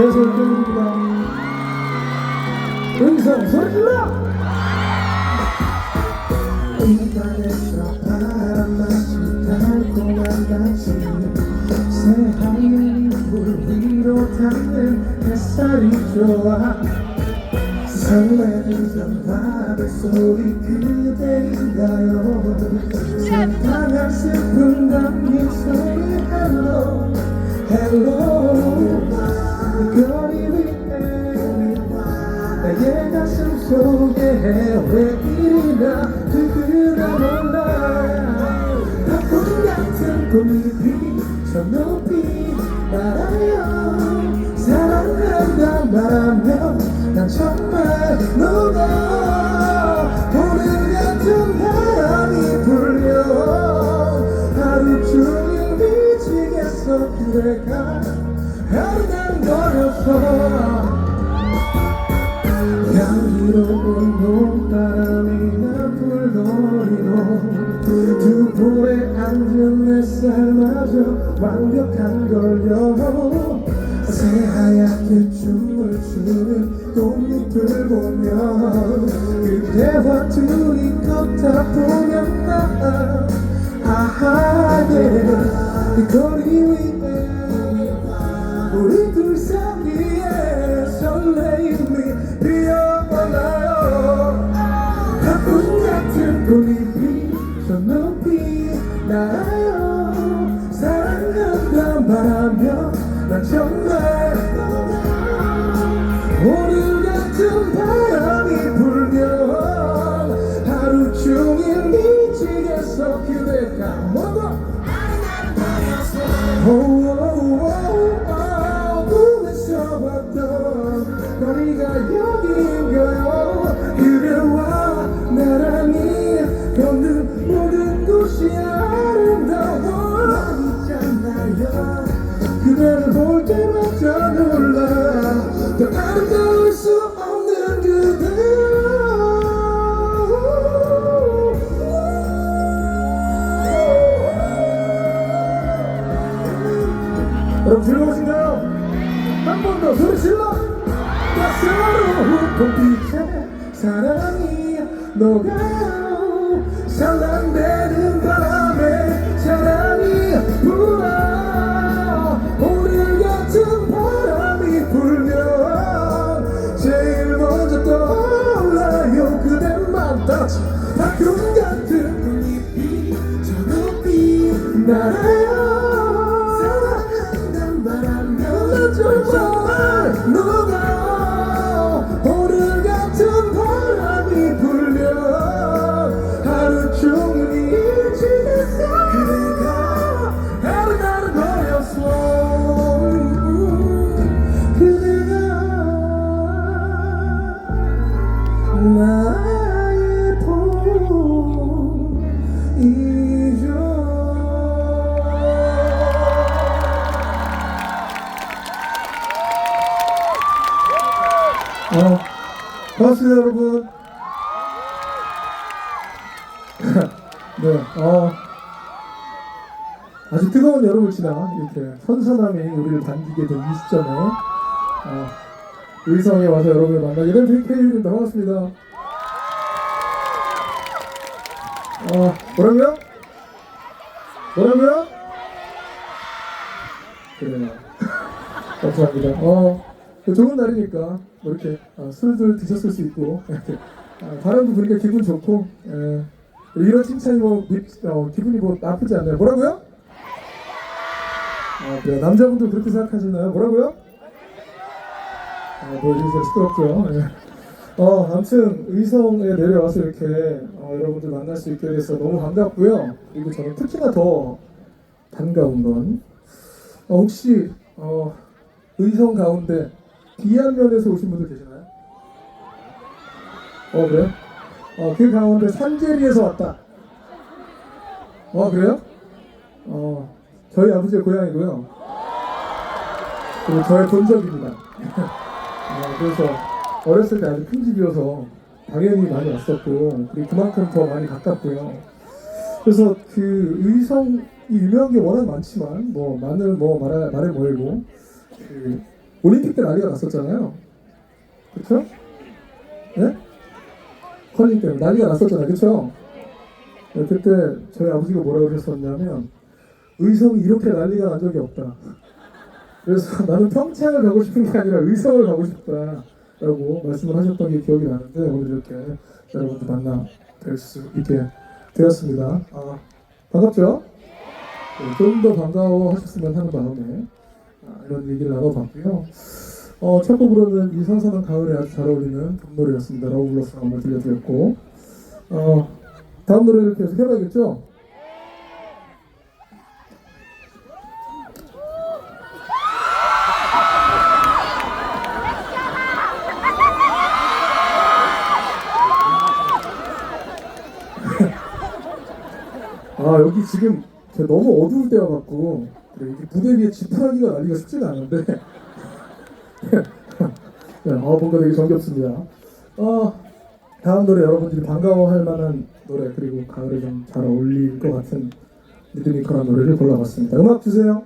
땡입니다. 은성 소리 질러! 이 밤에서 바람마치 달콤한 같이 새하얀 불 위로 닿는 햇살이 좋아 설레는 밤의 소리 그대인가요 사랑한 슬픈 담긴 소리 헬로 헬로 거리 위에 나의 가슴 속에 왜 이리나 그그나 몰라 바쁜 같은 꽃잎이 저 높이 날아요 사랑한다 말하며 난 정말 너가 오늘 같은 바람이 불려 하루 종일 미치겠어 너였어 향기로운 봄바람이나 불거리로 두 볼에 앉은 햇살마저 완벽한 걸요 새하얗게 춤을 추는 꽃잎을 보면 그대와 둘이 걷다 보면 나 아하 예 날아요 사랑한다 말하며 난 정말 여러분 즐거우신가요? 한 번 더 소리 질러 따스러운 봄빛에 사랑이 녹아요 산란되는 바람에 사랑이 불어. 오늘 같은 바람이 불면 제일 먼저 떠올라요. 그대만 따라치 바꿈 같은 꽃잎이 저 높이 날아 어, 반갑습니다 여러분. 네, 어, 아주 뜨거운 여름을 지나 이렇게 선선함이 우리를 반기게 된 이 시점에 어, 의성에 와서 여러분을 만나게 된 빅페이입니다 반갑습니다 어, 뭐라고요? 뭐라고요? 그래요 감사합니다 어, 좋은 날이니까 뭐 이렇게 어, 술들 드셨을 수 있고 이렇게 아, 바람도 부니까 기분 좋고 예, 이런 칭찬이 뭐 미- 어, 기분이 뭐 나쁘지 않나요? 뭐라고요? 아, 그래요. 남자분도 그렇게 생각하시나요? 뭐라고요? 아, 뭐 이제 시끄럽죠. 예. 어, 아무튼 의성에 내려와서 이렇게 어, 여러분들 만날 수 있게 돼서 너무 반갑고요. 그리고 저는 특히나 더 반가운 건 어, 혹시 어, 의성 가운데 비안면에서 오신 분들 계시나요? 어 그래요? 어, 그 가운데 산제리에서 왔다. 어 그래요? 어 저희 아버지의 고향이고요. 그리고 저의 본적입니다. 어, 그래서 어렸을 때 아주 큰 집이어서 당연히 많이 왔었고 그리고 그만큼 더 많이 가깝고요. 그래서 그 의성이 유명한 게 워낙 많지만 뭐 많은 뭐 말할 말을 멀고 그 올림픽 때 난리가 났었잖아요. 그렇죠? 네? 컬링 때문에 난리가 났었잖아요. 그렇죠? 네, 그때 저희 아버지가 뭐라고 그러셨었냐면 의성이 이렇게 난리가 난 적이 없다. 그래서 나는 평창을 가고 싶은 게 아니라 의성을 가고 싶다라고 말씀을 하셨던 게 기억이 나는데 오늘 이렇게 여러분들 만나 뵐 수 있게 되었습니다. 아, 반갑죠? 네, 좀더 반가워 하셨으면 하는 마음에 아, 이런 얘기를 나눠봤고요. 어, 첫 곡으로는 이 선선한 가을에 아주 잘 어울리는 봄노래였습니다. 러브블러스 한번 들려드렸고 어, 다음 노래를 계속 해봐야겠죠? 아 여기 지금 제가 너무 어두울 같고 그래, 이게 무대 위에 지푸라기가 날리기가 쉽지가 않은데 네, 어, 뭔가 되게 정겹습니다. 어, 다음 노래 여러분들이 반가워할 만한 노래 그리고 가을에 좀 잘 어울릴 것 같은 리드미컬한 노래를 골라봤습니다. 음악 주세요.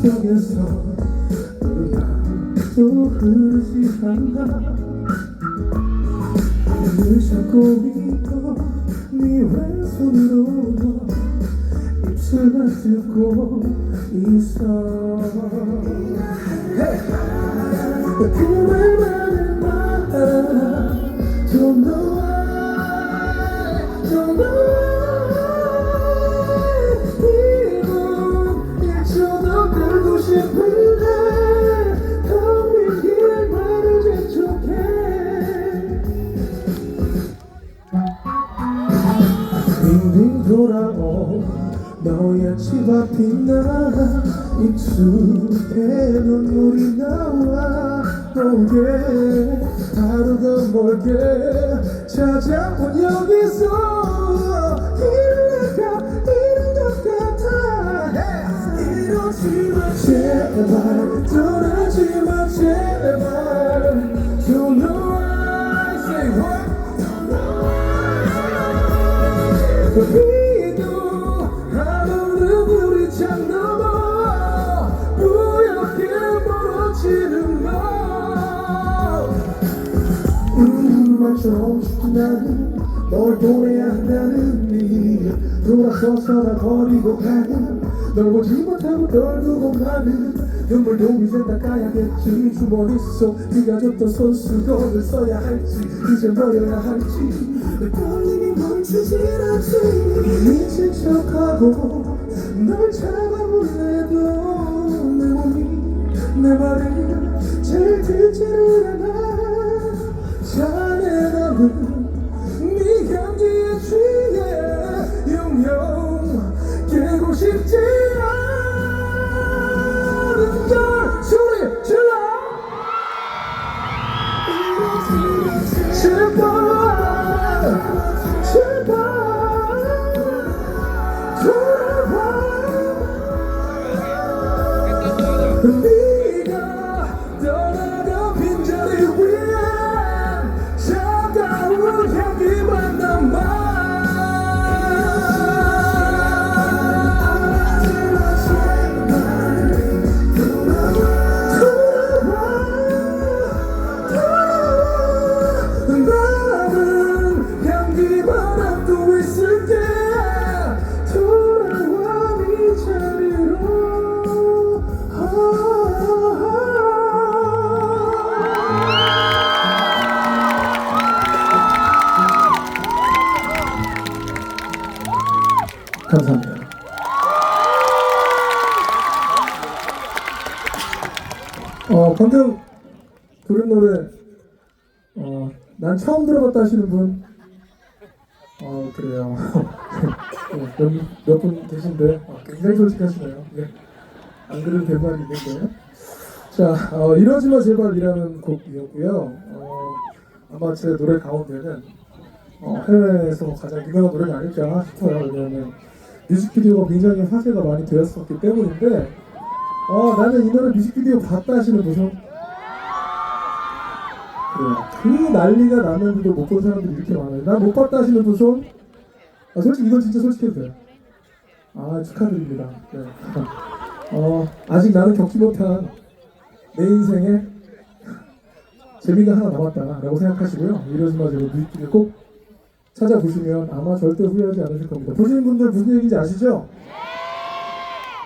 속에서 음악도 흐르지 않아 눈을 잡고 있고 네 왼손으로 입술만 듣고 있어 그 오게 하루가 멀게 찾아온 여기서 내가 잃은 것 같아. 이러지 마 제발. 떠나지 마 제발. Don't know why say what? 비도 보내야 한다는 일 돌아서서 나 버리고 가는 널 보지 못하고 떨구고 가는 눈물도 이제 닦아야겠지 주머니 속 네가 줬던 손수건을 써야 할지 이제 버려야 할지 내 떨림이 멈추질 않지. 미친 척하고 널 잡아볼래도 내 몸이 내 말을 잘 듣지를 이러지마 제발이라는 곡이었고요. 어, 아마 제 노래 가운데는 어, 해외에서 가장 유명한 노래가 아닐까 싶어요. 왜냐하면 뮤직비디오가 굉장히 화제가 많이 되었었기 때문인데 어, 나는 이 노래 뮤직비디오 봤다 하시는 분은. 그 난리가 나는데도 못 본 사람들이 이렇게 많아요. 난 못 봤다 하시는 분 손? 아, 솔직히 이건 진짜 솔직해도 돼요. 아 축하드립니다. 네. 어, 아직 나는 겪지 못한 내 인생에 재미가 하나 남았다라고 생각하시고요. 이러지 마시고 뮤직비디오 꼭 찾아보시면 아마 절대 후회하지 않으실 겁니다. 보시는 분들 무슨 얘기인지 아시죠?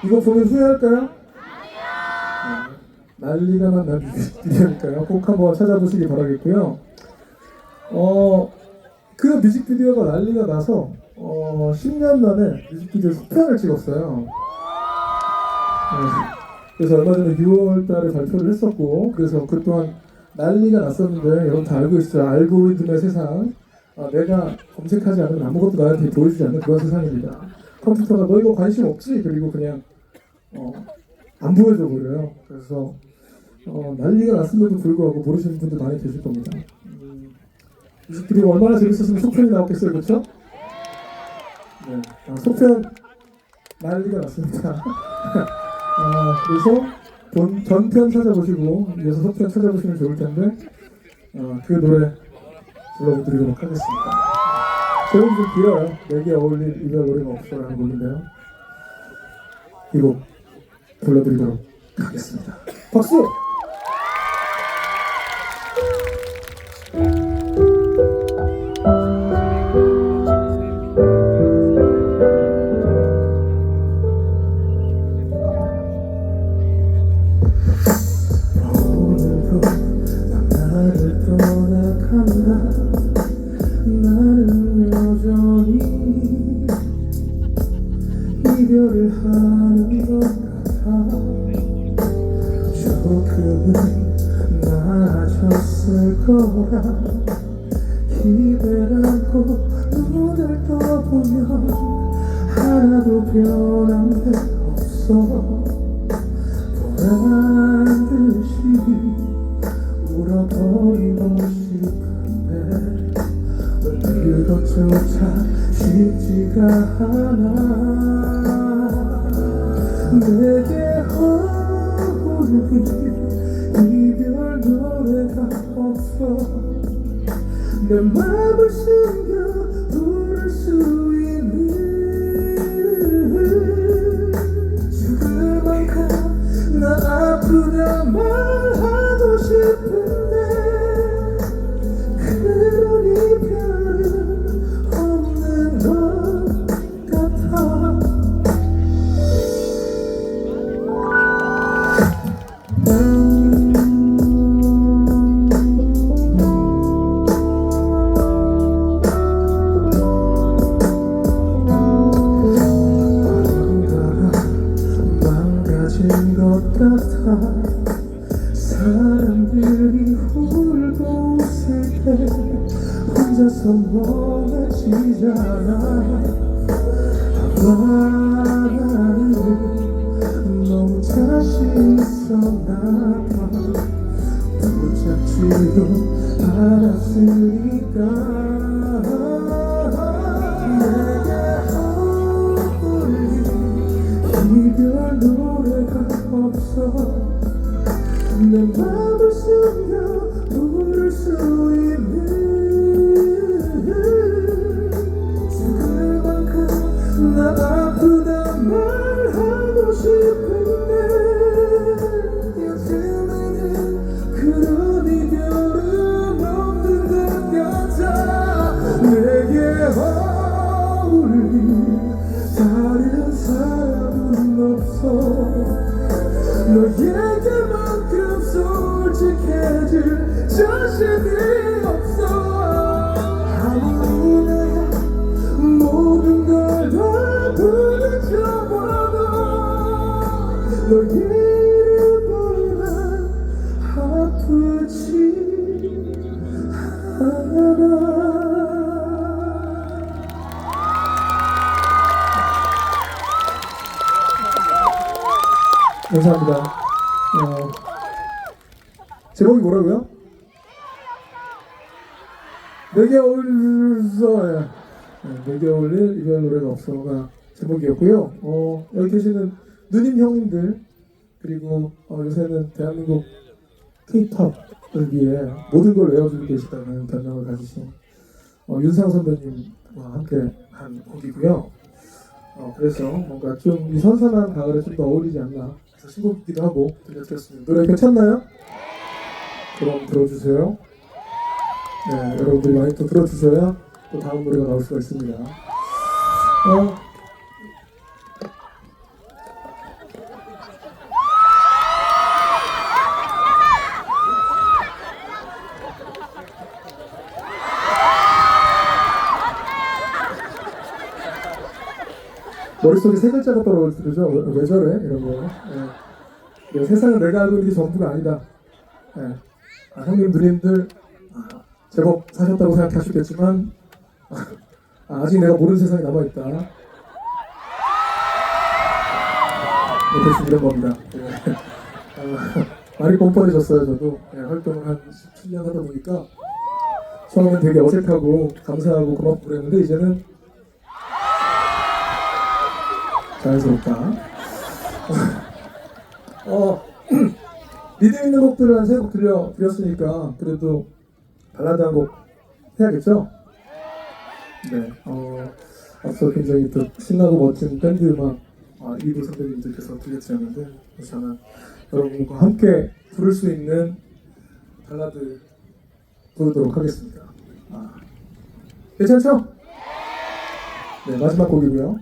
이거 보면 후회할까요? 네. 난리가 난 뮤직비디오니까요. 꼭 한번 찾아보시기 바라겠고요. 어, 그 뮤직비디오가 난리가 나서 어, 10년 만에 뮤직비디오 속편을 찍었어요. 네. 그래서 얼마 전에 6월 달에 발표를 했었고 그래서 그동안 난리가 났었는데 여러분 다 알고 있어요. 알고리즘의 세상. 아, 내가 검색하지 않으면 아무것도 나한테 보여주지 않는 그런 세상입니다. 컴퓨터가 너 이거 관심 없지? 그리고 그냥 어, 안 보여줘 버려요. 그래서 어, 난리가 났음에도 불구하고 모르시는 분들 많이 계실 겁니다. 음, 뮤직비디오 얼마나 재밌었으면 속편이 나왔겠어요, 그렇죠? 네, 아, 속편 난리가 났습니다. 아, 그래서 본, 전편 찾아보시고 이어서 속편 찾아보시면 좋을 텐데 어, 그 노래 불러드리도록 하겠습니다. 제목이 좀 길어요. 내게 어울릴 이별 노래가 없어라는 곡인데요. 이곡 불러드리도록 하겠습니다. 박수! 쉽 사람들이 울고 웃을 때 혼자서 멍해지잖아 제목이 뭐라고요? 내게 어울려서 예. 네, 내게 어울릴 이별 노래가 없어가 제목이었고요. 어, 여기 계시는 누님 형님들 그리고 어, 요새는 대한민국 K-팝을 위해 모든 걸 외워주고 계시다는 변명을 가지신 어, 윤상 선배님과 함께 한 곡이고요. 어, 그래서 뭔가 좀 이 선선한 가을에 좀 더 어울리지 않나 그래서 신곡이기도 하고 들려드렸습니다. 노래 괜찮나요? 그럼 들어주세요. 네, 여러분들이 많이 또 들어주셔야 또 다음 노래가 나올 수가 있습니다. 어, 머릿속에 세 글자가 떨어지죠. 왜, 왜 저래? 이런 거. 예. 예, 세상은 내가 알고 있는 게 전부가 아니다. 예. 아, 형님, 누님들 아, 제법 사셨다고 생각하시겠지만 아, 아직 내가 모르는 세상이 남아있다. 네, 대충 이런 겁니다. 예. 아, 많이 뻔뻔해졌어요, 저도. 예, 활동을 한 17년 하다 보니까 처음엔 되게 어색하고 감사하고 고맙고 그랬는데 이제는 자연스럽다. 어, 리듬 있는 곡들을 한 세 곡 들려드렸으니까 그래도 발라드 한 곡 해야겠죠? 네, 어, 앞서 굉장히 또 신나고 멋진 밴드 음악 아, 이부 선배님들께서 들려드렸는데 저는 여러분과 함께 부를 수 있는 발라드 부르도록 하겠습니다. 아, 괜찮죠? 네, 마지막 곡이고요.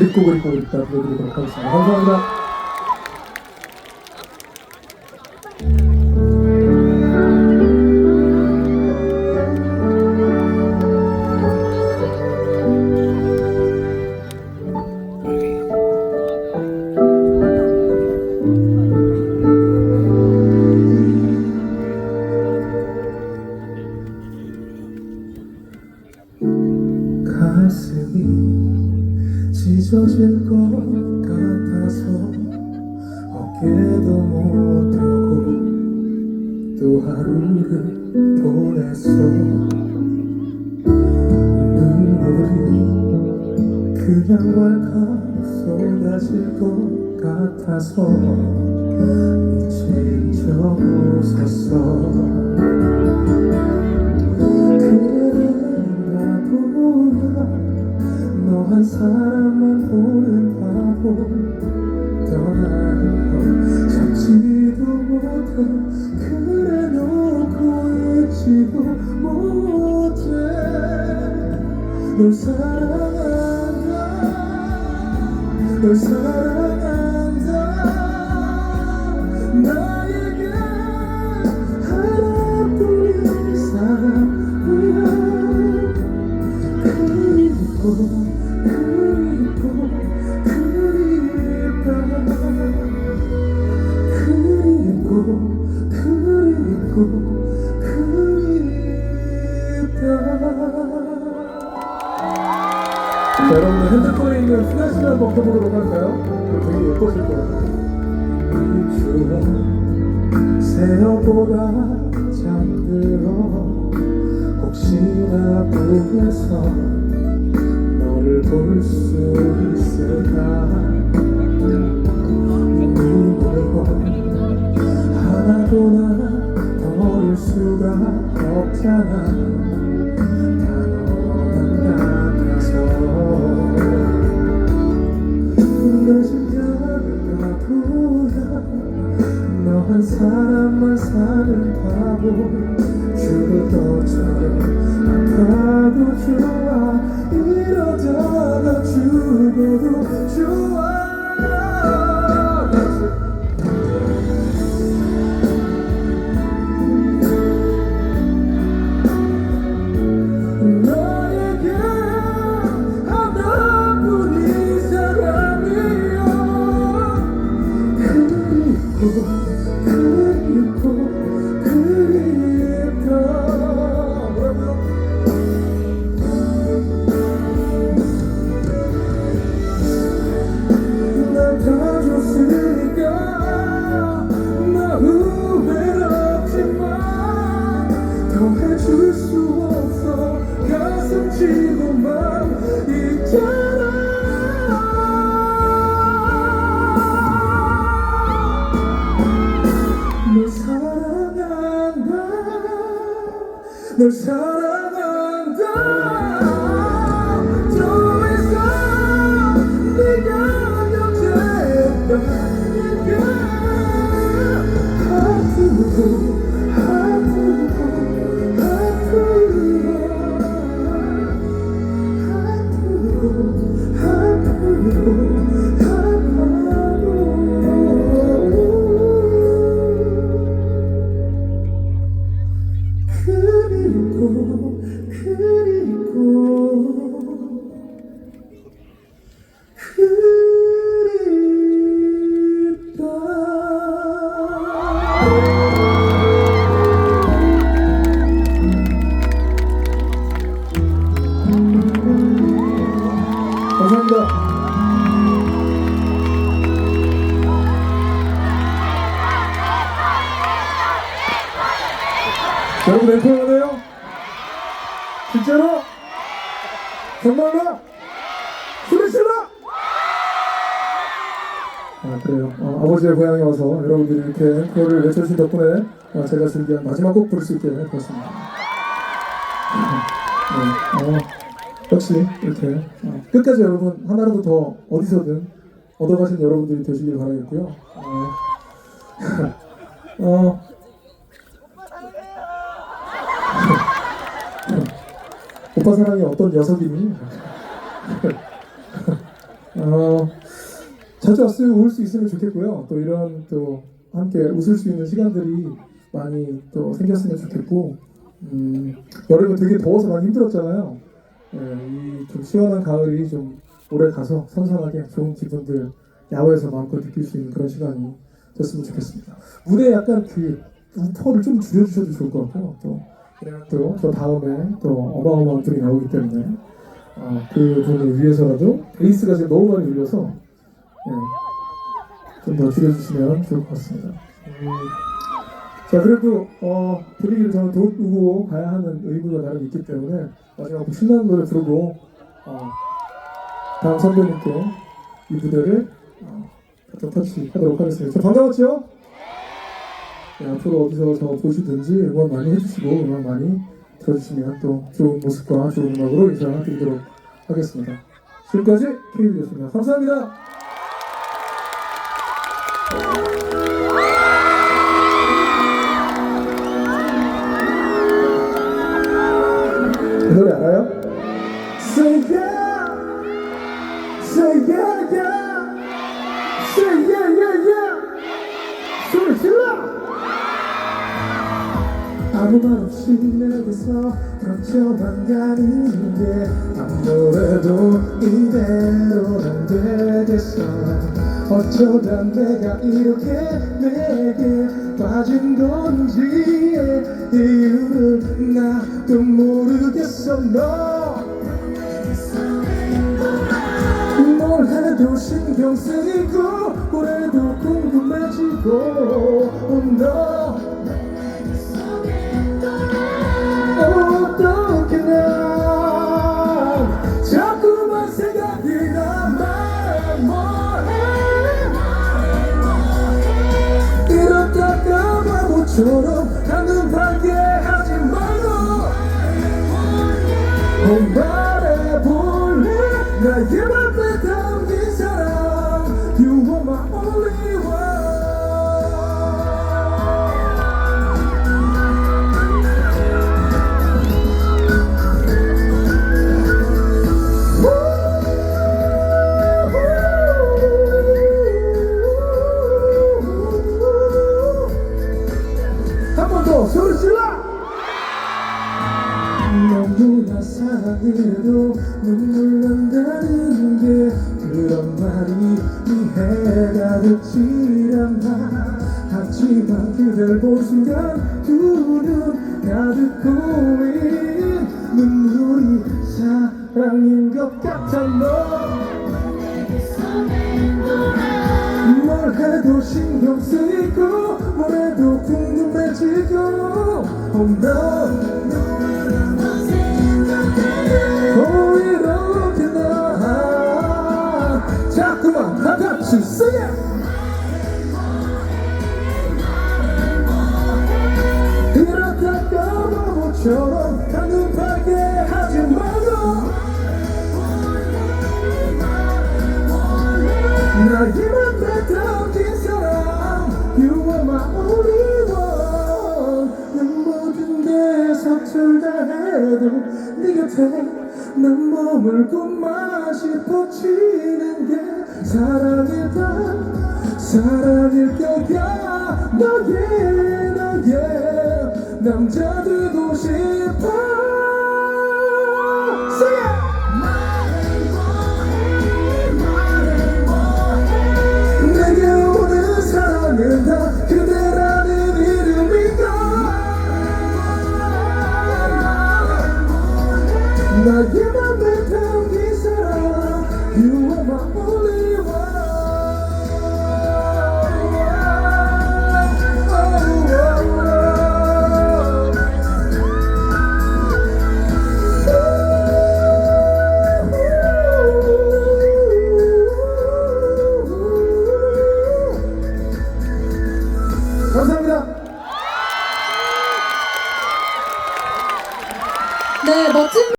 그립고 그립고 그립다 보여드리도록 하겠습니다. 감사합니다. 하루를 보냈어 눈물이 그냥 왈칵 쏟아질 것 같아서 미친 척 웃었어 그래가 보야 너한 사람만 바보 널 새벽보다 잠들어. 혹시나 꿈에서 너를 볼 수 있을까? 눈물고 하나도 나 버릴 수가 없잖아. 다 너만 같아서. 내 심장은 바보야 너한 사람만 사는 바보 죽을 것처럼 아파도 좋아 이러다가 죽어도 좋아 널사 앵콜을 외쳐주신 덕분에 어, 제가 준비한 마지막 곡 부를 수 있게 되었습니다. 네, 어, 역시 이렇게 어, 끝까지 여러분 하나라도 더 어디서든 얻어가신 여러분들이 되시길 바라겠고요. 어, 어, 오빠 사랑이 어떤 녀석이니? 어, 자주 왔으면 올 수 있으면 좋겠고요. 또 이런 또 함께 웃을 수 있는 시간들이 많이 또 생겼으면 좋겠고, 음, 여름에 되게 더워서 많이 힘들었잖아요. 예, 이좀 시원한 가을이 좀 오래 가서 선선하게 좋은 기분들 야외에서 마음껏 느낄 수 있는 그런 시간이 됐으면 좋겠습니다. 무대에 약간 그 우퍼를 좀 줄여주셔도 좋을 것 같고요. 또 또저 다음에 또 어마어마한 분이 나오기 때문에 어, 그 분을 위해서라도 베이스가 지금 너무 많이 울려서 예, 좀 더 줄여주시면 좋을 것 같습니다. 음, 자 그래도 어, 분위기를 저는 도우고 가야 하는 의무가 나름 있기 때문에 마지막 곡 신나는 노래 부르고 어, 다음 선배님께 이 무대를 어, 좀 터치하도록 하겠습니다. 저 반가웠죠? 네, 앞으로 어디서 저 보시든지 응원 많이 해주시고 응원 많이 들어주시면 또 좋은 모습과 좋은 음악으로 인사드리도록 하겠습니다. 지금까지 케이비였습니다. 감사합니다. 아무 말 없이 내게서 던져만 가는 게 아무래도 이대로는 되겠어. 어쩌다 내가 이렇게 내게 빠진 건지 이유를 나도 모르겠어. 너 뭘 해도 신경 쓰이고 뭐래도 궁금해지고. 너 바보처럼 한눈 팔게 하지 말고 어, 말해볼래? 나의 신경 쓰이고 뭘 해도 궁금해지고 oh no 꽃맛이 퍼지는 게 사랑일까? 사랑일 거야. 너의 너의 남자 되고 싶어.